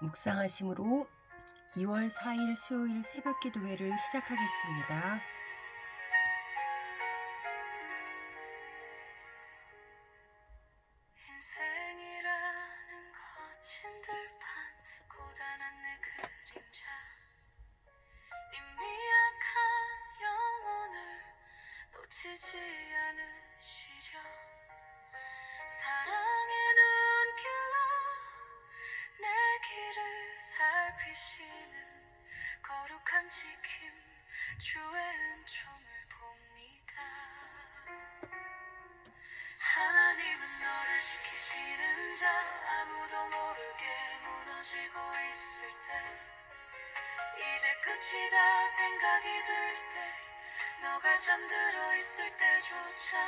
묵상하심으로 2월 4일 수요일 새벽 기도회를 시작하겠습니다. 끝이다 생각이 들 때 너가 잠들어 있을 때조차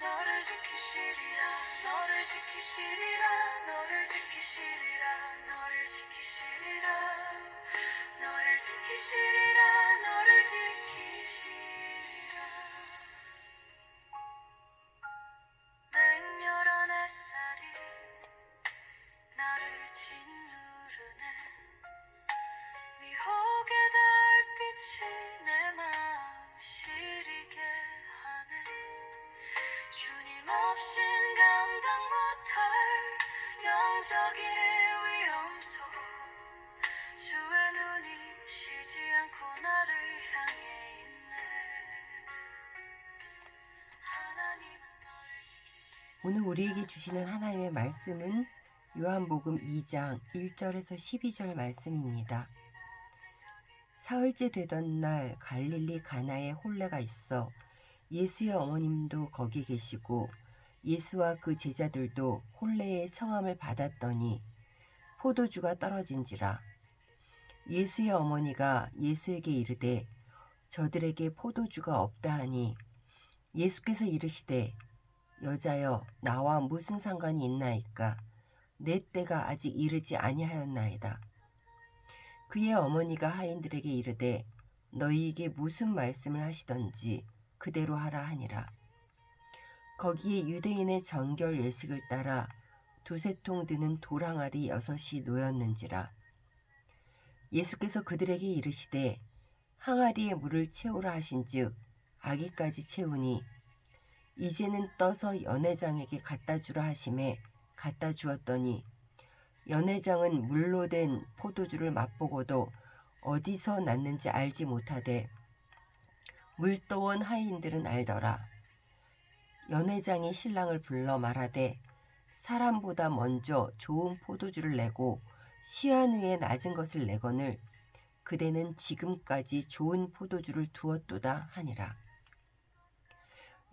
너를 지키시리라 너를 지키시리라 너를 오늘 우리에게 주시는 하나님의 말씀은 요한복음 2장 1절에서 12절 말씀입니다. 사흘째 되던 날 갈릴리 가나에 혼례가 있어 예수의 어머님도 거기 계시고 예수와 그 제자들도 혼례의 청함을 받았더니 포도주가 떨어진지라 예수의 어머니가 예수에게 이르되 저들에게 포도주가 없다 하니 예수께서 이르시되 여자여 나와 무슨 상관이 있나이까? 내 때가 아직 이르지 아니하였나이다. 그의 어머니가 하인들에게 이르되 너희에게 무슨 말씀을 하시던지 그대로 하라 하니라. 거기에 유대인의 정결 예식을 따라 두세 통 드는 도랑알이 여섯이 놓였는지라. 예수께서 그들에게 이르시되 항아리에 물을 채우라 하신즉 아기까지 채우니 이제는 떠서 연회장에게 갖다 주라 하심에 갖다 주었더니 연회장은 물로 된 포도주를 맛보고도 어디서 났는지 알지 못하되 물떠온 하인들은 알더라. 연회장이 신랑을 불러 말하되 사람보다 먼저 좋은 포도주를 내고 시한 후에 낮은 것을 내거늘 그대는 지금까지 좋은 포도주를 두었도다 하니라.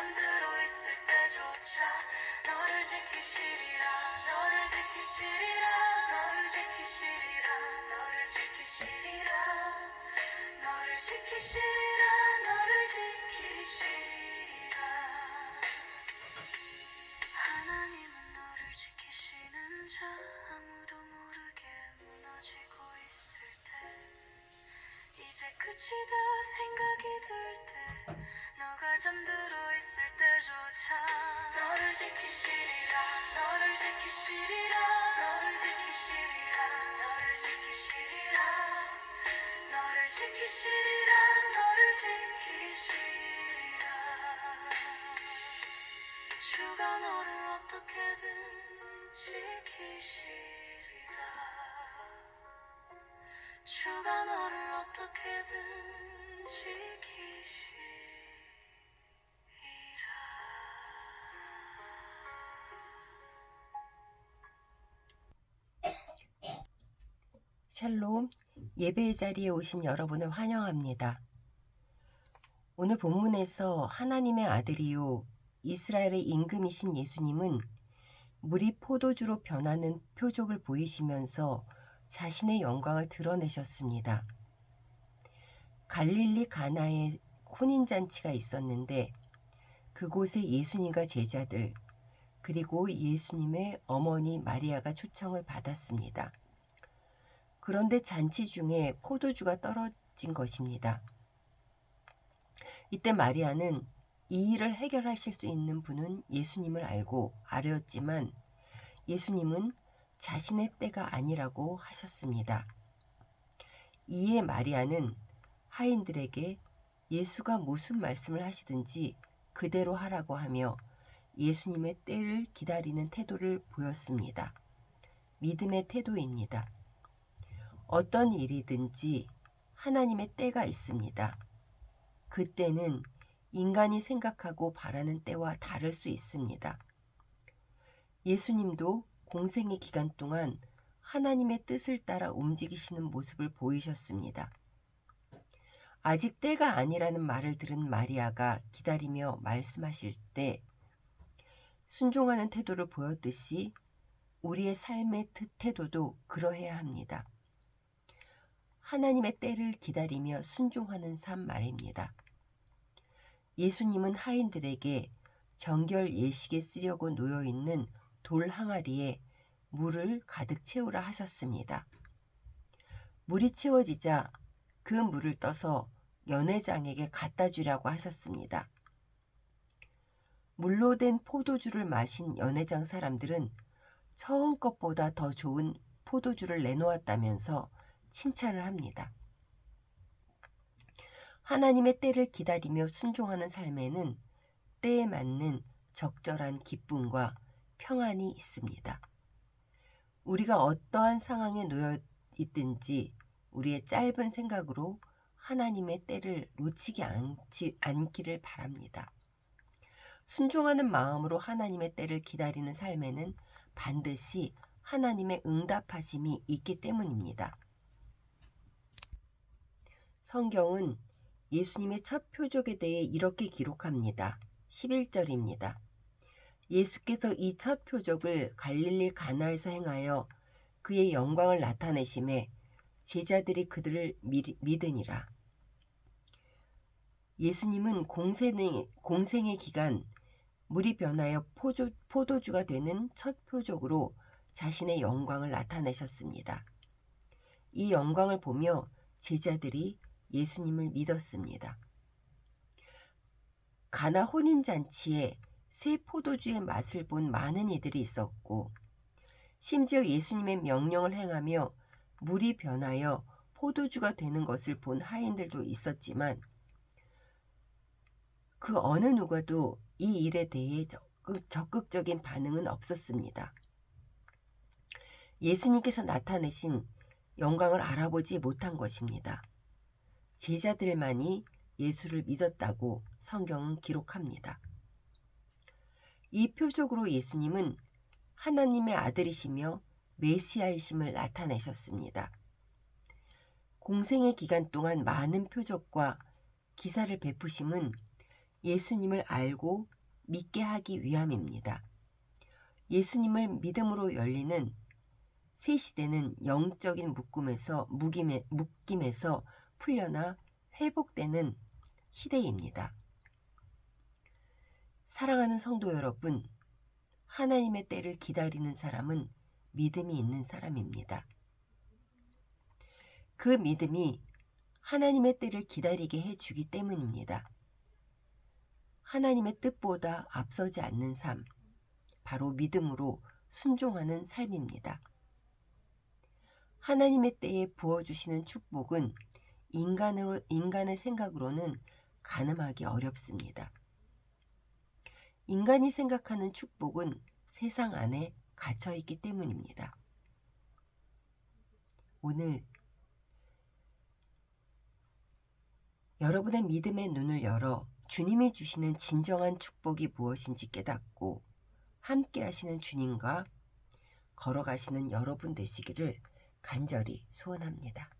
잠들어 있을 때조차 너를 지키시리라 너를 지키시리라 너를 지키시리라 너를 지키시리라 너를 지키시리라 너를 지키시리라. 하나님은 너를 지키시는 자 아무도 모르게 무너지고 있을 때 이제 끝이다 생각이 들때 너가 잠들어 있을 때조차 너를 지키시리라 너를 지키시리라 너를 지키시리라 너를 지키시리라 너를 지키시리라 샬롬 예배의 자리에 오신 여러분을 환영합니다. 오늘 본문에서 하나님의 아들이요 이스라엘의 임금이신 예수님은 물이 포도주로 변하는 표적을 보이시면서 자신의 영광을 드러내셨습니다. 갈릴리 가나에 혼인 잔치가 있었는데 그곳에 예수님과 제자들 그리고 예수님의 어머니 마리아가 초청을 받았습니다. 그런데 잔치 중에 포도주가 떨어진 것입니다. 이때 마리아는 이 일을 해결하실 수 있는 분은 예수님을 알고 아뢰었지만 예수님은 자신의 때가 아니라고 하셨습니다. 이에 마리아는 하인들에게 예수가 무슨 말씀을 하시든지 그대로 하라고 하며 예수님의 때를 기다리는 태도를 보였습니다. 믿음의 태도입니다. 어떤 일이든지 하나님의 때가 있습니다. 그 때는 인간이 생각하고 바라는 때와 다를 수 있습니다. 예수님도 공생의 기간 동안 하나님의 뜻을 따라 움직이시는 모습을 보이셨습니다. 아직 때가 아니라는 말을 들은 마리아가 기다리며 말씀하실 때 순종하는 태도를 보였듯이 우리의 삶의 태도도 그러해야 합니다. 하나님의 때를 기다리며 순종하는 삶 말입니다. 예수님은 하인들에게 정결 예식에 쓰려고 놓여 있는 돌 항아리에 물을 가득 채우라 하셨습니다. 물이 채워지자 그 물을 떠서 연회장에게 갖다 주라고 하셨습니다. 물로 된 포도주를 마신 연회장 사람들은 처음 것보다 더 좋은 포도주를 내놓았다면서 칭찬을 합니다. 하나님의 때를 기다리며 순종하는 삶에는 때에 맞는 적절한 기쁨과 평안이 있습니다. 우리가 어떠한 상황에 놓여 있든지 우리의 짧은 생각으로 하나님의 때를 놓치지 않기를 바랍니다. 순종하는 마음으로 하나님의 때를 기다리는 삶에는 반드시 하나님의 응답하심이 있기 때문입니다. 성경은 예수님의 첫 표적에 대해 이렇게 기록합니다. 11절입니다. 예수께서 이 첫 표적을 갈릴리 가나에서 행하여 그의 영광을 나타내심에 제자들이 그들을 믿으니라. 예수님은 공생의, 공생의 기간 물이 변하여 포조, 포도주가 되는 첫 표적으로 자신의 영광을 나타내셨습니다. 이 영광을 보며 제자들이 예수님을 믿었습니다. 가나 혼인잔치에 새 포도주의 맛을 본 많은 이들이 있었고, 심지어 예수님의 명령을 행하며 물이 변하여 포도주가 되는 것을 본 하인들도 있었지만, 그 어느 누구도 이 일에 대해 적극, 적인 반응은 없었습니다. 예수님께서 나타내신 영광을 알아보지 못한 것입니다. 제자들만이 예수를 믿었다고 성경은 기록합니다. 이 표적으로 예수님은 하나님의 아들이시며 메시아이심을 나타내셨습니다. 공생의 기간 동안 많은 표적과 기사를 베푸심은 예수님을 알고 믿게 하기 위함입니다. 예수님을 믿음으로 열리는 새 시대는 영적인 묶음에서 묶임에서 풀려나 회복되는 시대입니다. 사랑하는 성도 여러분, 하나님의 때를 기다리는 사람은 믿음이 있는 사람입니다. 그 믿음이 하나님의 때를 기다리게 해주기 때문입니다. 하나님의 뜻보다 앞서지 않는 삶, 바로 믿음으로 순종하는 삶입니다. 하나님의 때에 부어주시는 축복은 인간으로, 인간의 생각으로는 가늠하기 어렵습니다. 인간이 생각하는 축복은 세상 안에 갇혀 있기 때문입니다. 오늘 여러분의 믿음의 눈을 열어 주님이 주시는 진정한 축복이 무엇인지 깨닫고 함께 하시는 주님과 걸어가시는 여러분 되시기를 간절히 소원합니다.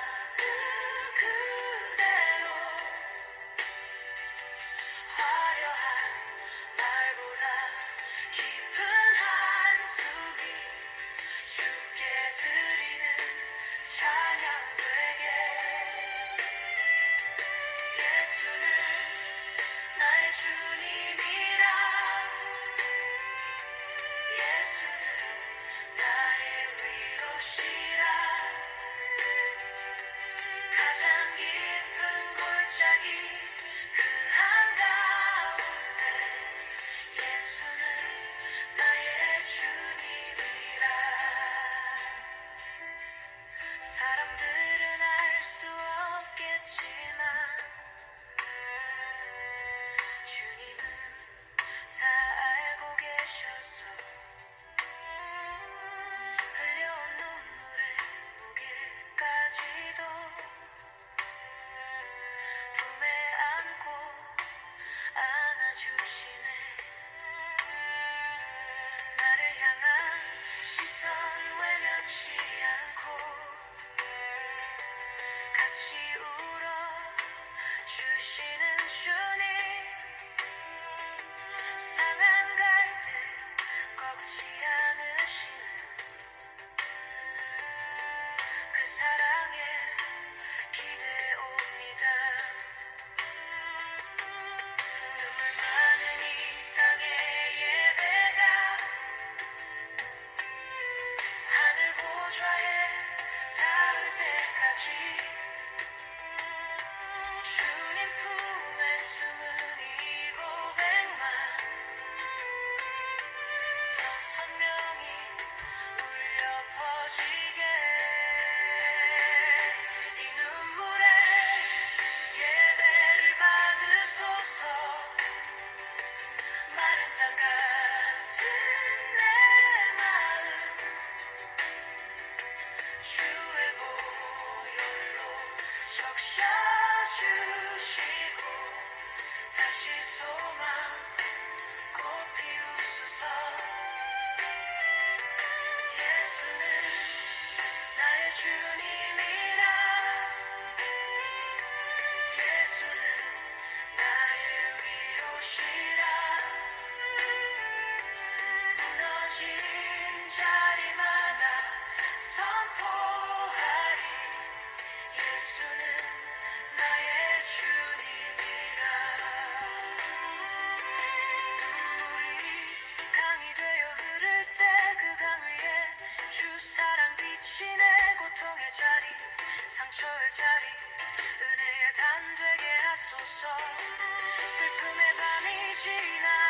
슬픔의 밤이 지나